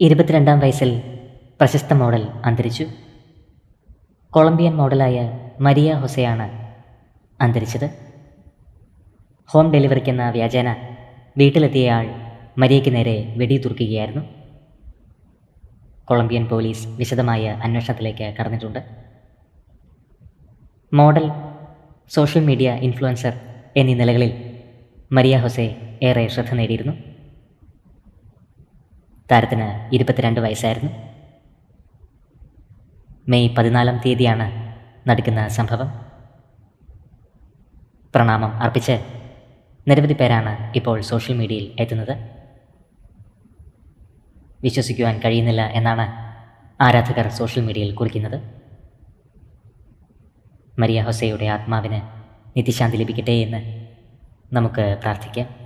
ഇരുപത്തിരണ്ടാം വയസ്സിൽ പ്രശസ്ത മോഡൽ അന്തരിച്ചു. കൊളംബിയൻ മോഡലായ മരിയ ഹൊസയാണ് അന്തരിച്ചത്. ഹോം ഡെലിവറിക്കെന്ന വ്യാജേന വീട്ടിലെത്തിയ ആൾ മരിയയ്ക്ക് നേരെ വെടിയുതിർക്കുകയായിരുന്നു കൊളംബിയൻ പോലീസ് വിശദമായ അന്വേഷണത്തിലേക്ക് കടന്നിട്ടുണ്ട്. മോഡൽ സോഷ്യൽ മീഡിയ ഇൻഫ്ലുവൻസർ എന്നീ നിലകളിൽ മരിയ ഹൊസെ ഏറെ ശ്രദ്ധ നേടിയിരുന്നു. താരത്തിന് ഇരുപത്തിരണ്ട് വയസ്സായിരുന്നു. മെയ് പതിനാലാം തീയതിയാണ് നടക്കുന്ന സംഭവം. പ്രണാമം അർപ്പിച്ച് നിരവധി പേരാണ് ഇപ്പോൾ സോഷ്യൽ മീഡിയയിൽ എത്തുന്നത്. വിശ്വസിക്കുവാൻ കഴിയുന്നില്ല എന്നാണ് ആരാധകർ സോഷ്യൽ മീഡിയയിൽ കുറിക്കുന്നത്. മരിയ ഹൊസയുടെ ആത്മാവിന് നിത്യശാന്തി ലഭിക്കട്ടെ എന്ന് നമുക്ക് പ്രാർത്ഥിക്കാം.